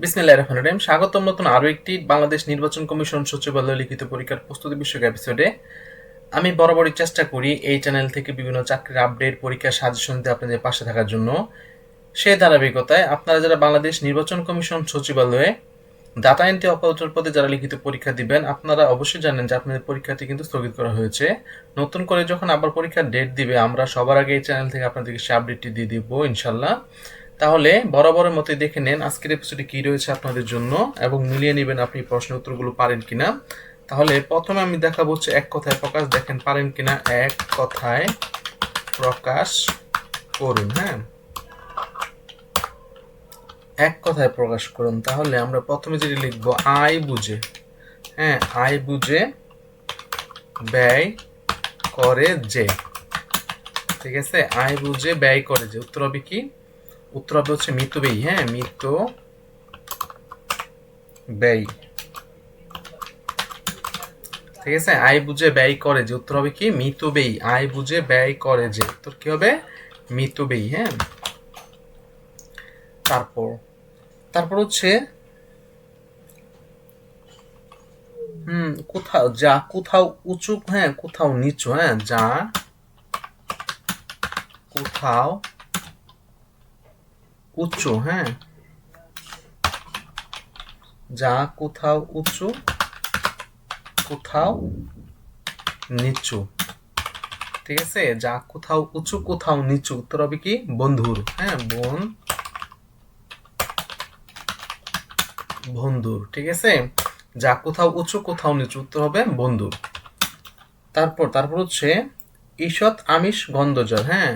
বিসমিল্লাহির রহমানির রহিম। স্বাগতম নতুন আরও একটি বাংলাদেশ নির্বাচন কমিশন সচিবালয় লিখিত পরীক্ষার প্রস্তুতি বিষয়ক এপিসোডে আমি বরাবরই চেষ্টা করি এই চ্যানেল থেকে বিভিন্ন চাকরির আপডেট পরীক্ষার সাজেশন দিয়ে আপনাদের পাশে থাকার জন্য। সেই ধারাবাহিকতায় আপনারা যারা বাংলাদেশ নির্বাচন কমিশন সচিবালয়ে ডাটা এন্ট্রি অপারেটর পদে যারা লিখিত পরীক্ষা দিবেন, আপনারা অবশ্যই জানেন যে আপনাদের পরীক্ষাটি কিন্তু স্থগিত করা হয়েছে। নতুন করে যখন আবার পরীক্ষার ডেট দিবে, আমরা সবার আগে এই চ্যানেল থেকে আপনাদেরকে সে আপডেটটি দিয়ে দিব ইনশাল্লাহ তাহলে বরাবরের মতোই দেখে নেন আজকের এপিসোডে কি রয়েছে আপনাদের জন্য এবং মিলিয়ে নেবেন আপনি প্রশ্নের উত্তরগুলো পারেন কিনা। তাহলে প্রথমে আমি দেখাবো হচ্ছে এক কথায় প্রকাশ। দেখেন, পারেন কিনা? এক কথায় প্রকাশ করুন হ্যাঁ? এক কথায় প্রকাশ করুন। তাহলে আমরা প্রথমে যেটি লিখব, আয় বুঝে। হ্যাঁ আয় বুঝে, ব্যয় করে যে। ঠিক আছে? আয় বুঝে, ব্যয় করে যে। উত্তর হবে কি? উত্তর হচ্ছে মৃত ব্যয়ী হ্যাঁ? মৃত ব্যয়। ঠিক আছে? আয় বুঝে ব্যয় করে যে, উত্তর হবে কি? মৃত ব্যয়ী। আয় বুঝে ব্যয় করে যে, উত্তর কি হবে? মৃত ব্যয়ী হ্যাঁ? তারপর তারপর হচ্ছে, হুম, কোথাও, যা কোথাও উঁচু হ্যাঁ কোথাও নিচু হ্যাঁ যা কোথাও উচ্চ হ্যাঁ? যা কোথাও উঁচু কোথাও নিচু ঠিক আছে? যা কোথাও উঁচু কোথাও নিচু উত্তর হবে কি? বন্ধুর হ্যাঁ? বোন, বন্ধুর, ঠিক আছে? যা কোথাও উঁচু কোথাও নিচু উত্তর হবে বন্ধুর। তারপর তারপর হচ্ছে ঈষৎ আমিষ গন্ধজল হ্যাঁ?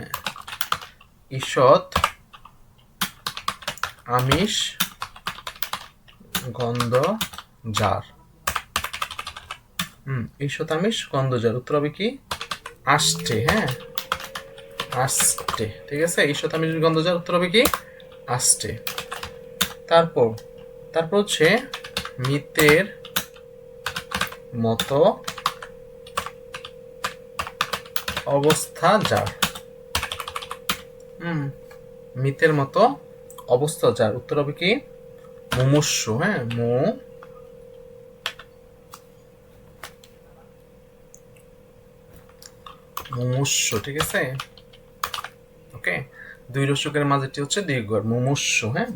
ঈষৎ আমিষ, গন্ধ, জার। হুম, ঈষৎ আমিষ, গন্ধ, জার। উত্তর হবে কি? আষ্টে হ্যাঁ? আসছে ঠিক আছে? ঈষৎ আমিষ, গন্ধ, জার। উত্তর হবে কি? আসছে তারপর তারপর হচ্ছে মিতের মতো অবস্থা যার হুম, মিতের মতো অবস্থা যার উত্তর হবে কি? মুমূর্ষ হ্যাঁ? মু মুমূর্ষ, ঠিক আছে? ওকে। দুই রসকের মাঝেটি হচ্ছে দীর্ঘ মুমূর্ষ হ্যাঁ?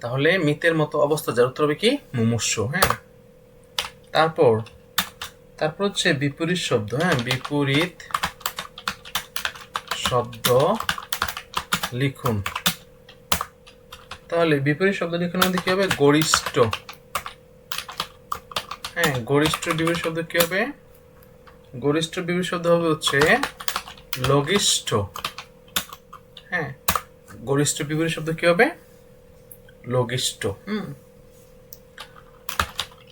তাহলে মিতের মতো অবস্থা যার উত্তর হবে কি? মুমূর্ষ হ্যাঁ? তারপর তারপর হচ্ছে বিপরীত শব্দ হ্যাঁ? বিপরীত শব্দ লিখুন। তাহলে বিপরীত শব্দ লিখুন কি হবে গরিষ্ঠ। হ্যাঁ গরিষ্ঠ বিপরীত শব্দ কি হবে? গরিষ্ঠ বিপরীত শব্দ হবে হচ্ছে লঘিষ্ঠ। হ্যাঁ গরিষ্ঠ বিপরীত শব্দ কি হবে? লঘিষ্ঠ। হুম।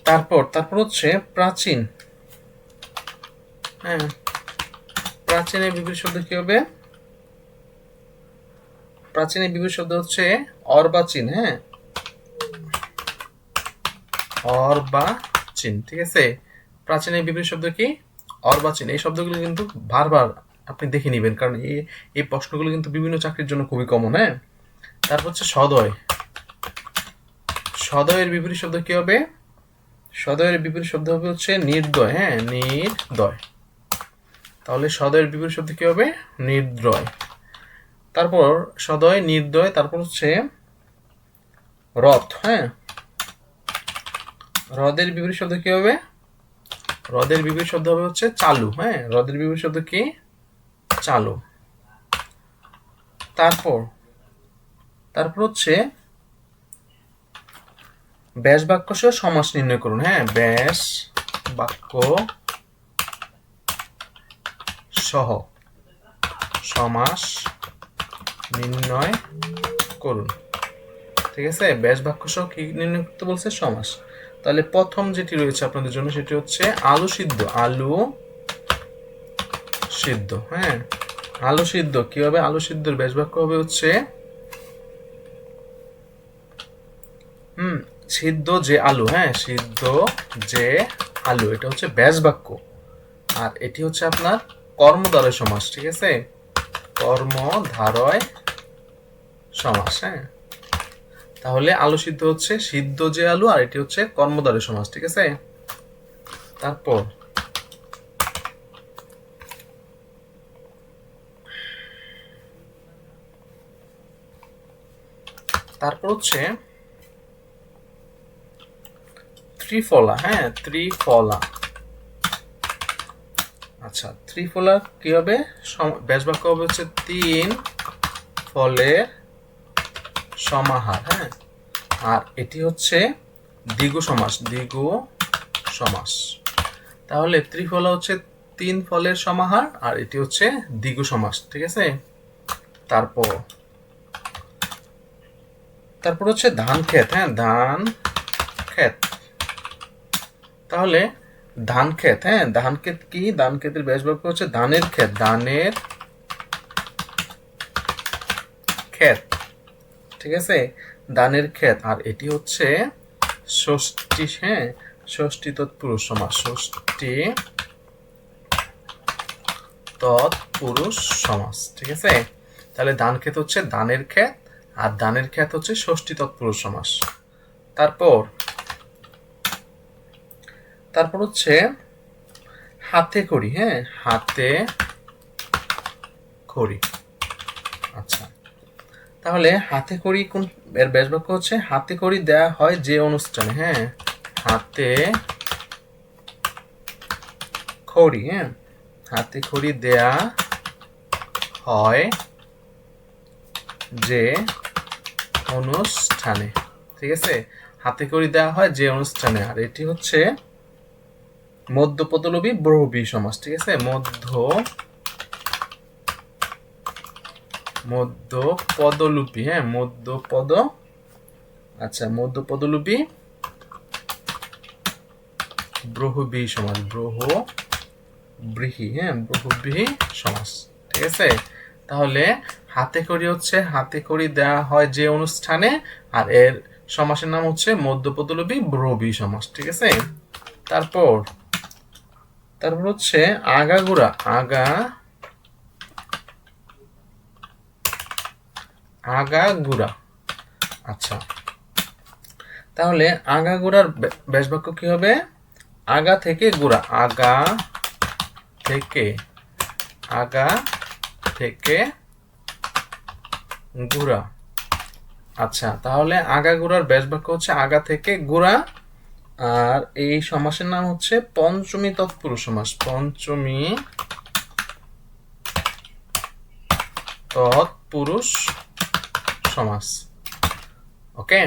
তারপর তারপর হচ্ছে প্রাচীন। হ্যাঁ প্রাচীনের বিপরীত শব্দ কি হবে? প্রাচীনের বিপরীত শব্দ হচ্ছে অর্বাচীন হ্যাঁ? অর্বাচীন, ঠিক আছে? প্রাচীনের বিপরীত শব্দ কি? অর্বাচীন। এই শব্দগুলো কিন্তু বারবার আপনি দেখে নেবেন, কারণ এই এই প্রশ্নগুলো কিন্তু বিভিন্ন চাকরির জন্য খুবই কমন হ্যাঁ? তারপর হচ্ছে সদয়। সদয়ের বিপরীত শব্দ কি হবে? সদয়ের বিপরীত শব্দ হবে হচ্ছে নির্দয় হ্যাঁ? নির্দয়। তাহলে সদয়ের বিপরীত শব্দ কি হবে? নির্দয়। তারপর সদয়, নির্দয়, তারপর হচ্ছে রথ হ্যাঁ? হ্রদের বিপরীত শব্দ কি হবে? হ্রদের বিপরীত শব্দ হবে হচ্ছে চালু হ্যাঁ? হ্রদের বিপরীত শব্দ কি? চালু। তারপর তারপর হচ্ছে ব্যাস বাক্য সহ সমাস নির্ণয় করুন হ্যাঁ? ব্যাস বাক্য সহ সমাস নির্ণয় করুন। ঠিক আছে? ব্যাস বাক্য সহ কি নির্ণয় করতে বলছে? সমাস। তাহলে প্রথম যেটি রয়েছে আপনাদের জন্য সেটি হচ্ছে আলু সিদ্ধ। আলু সিদ্ধ হ্যাঁ? আলু সিদ্ধ। কি হবে আলু সিদ্ধর ব্যাস বাক্য হবে হচ্ছে, হুম, সিদ্ধ যে আলু হ্যাঁ? সিদ্ধ যে আলু। এটা হচ্ছে ব্যাস বাক্য। আর এটি হচ্ছে আপনার কর্মধারয় সমাস। ঠিক আছে? কর্মধারয় সমাস হ্যাঁ। তাহলে আলু সিদ্ধ হচ্ছে সিদ্ধ যে আলু, আর এটি হচ্ছে কর্মদ্বারের সমাস ঠিক আছে? তারপর। তারপর হচ্ছে ত্রিফলা হ্যাঁ ত্রিফলা। আচ্ছা ত্রিফলা কি হবে? ব্যাস বাক্য হবে হচ্ছে তিন ফলের সমাহার হ্যাঁ? আর এটি হচ্ছে দ্বিগু সমাস দ্বিগু সমাস। তাহলে ত্রিফলা হচ্ছে তিন ফলের সমাহার, আর এটি হচ্ছে দ্বিগু সমাস, ঠিক আছে? তারপর তারপর হচ্ছে ধান ক্ষেত হ্যাঁ? ধান ক্ষেত। তাহলে ধান ক্ষেত হ্যাঁ? ধান ক্ষেত কি? ধান ক্ষেতের ব্যাস বাক্য হচ্ছে ধানের ক্ষেত ধানের ক্ষেত। ঠিক আছে? ধানের ক্ষেত। আর এটি হচ্ছে ষষ্ঠী হ্যাঁ? ষষ্ঠী তৎপুরুষ সমাস ষষ্ঠী তৎপুরুষ সমাস ঠিক আছে? তাহলে ধান ক্ষেত হচ্ছে ধানের ক্ষেত, আর ধানের ক্ষেত হচ্ছে ষষ্ঠী তৎপুরুষ সমাস তারপর তারপর হচ্ছে হাতে করি হ্যাঁ? হাতে আচ্ছা তাহলে হাতে খড়ি কোন, এর ব্যাস বাক্য হচ্ছে, হাতে খড়ি দেয়া হয় যে অনুষ্ঠানে হ্যাঁ? হাতে খড়ি হ্যাঁ? হাতে খড়ি দেয়া হয় যে অনুষ্ঠানে, ঠিক আছে? হাতে খড়ি দেওয়া হয় যে অনুষ্ঠানে, আর এটি হচ্ছে মধ্যপদলোপী বহুবী সমাস ঠিক আছে? মধ্য মধ্য পদলুপি হ্যাঁ মধ্য পদ আচ্ছা মধ্য পদলুপি ব্রহবী সমাস ব্রহ বৃহি হ্যাঁ ব্রহবৃহি সমাস ঠিক আছে? তাহলে হাতে করি হচ্ছে, হাতে করি দেওয়া হয় যে অনুষ্ঠানে, আর এর সমাসের নাম হচ্ছে মধ্যপদলবী ব্রবী সমাস, ঠিক আছে? তারপর তারপর হচ্ছে আগাগোড়া, আগা আগাগোড়া আচ্ছা। তাহলে আগাগোড়ার ব্যাস বাক্য কি হবে? আগা থেকে গোড়া। আগা থেকে আগা থেকে গুড়া। আচ্ছা তাহলে আগা গুড়ার ব্যাস বাক্য হচ্ছে আগা থেকে গুড়া। আর এই সমাসের নাম হচ্ছে পঞ্চমী তৎপুরুষ সমাস। পঞ্চমী তৎপুরুষ সমাস ওকে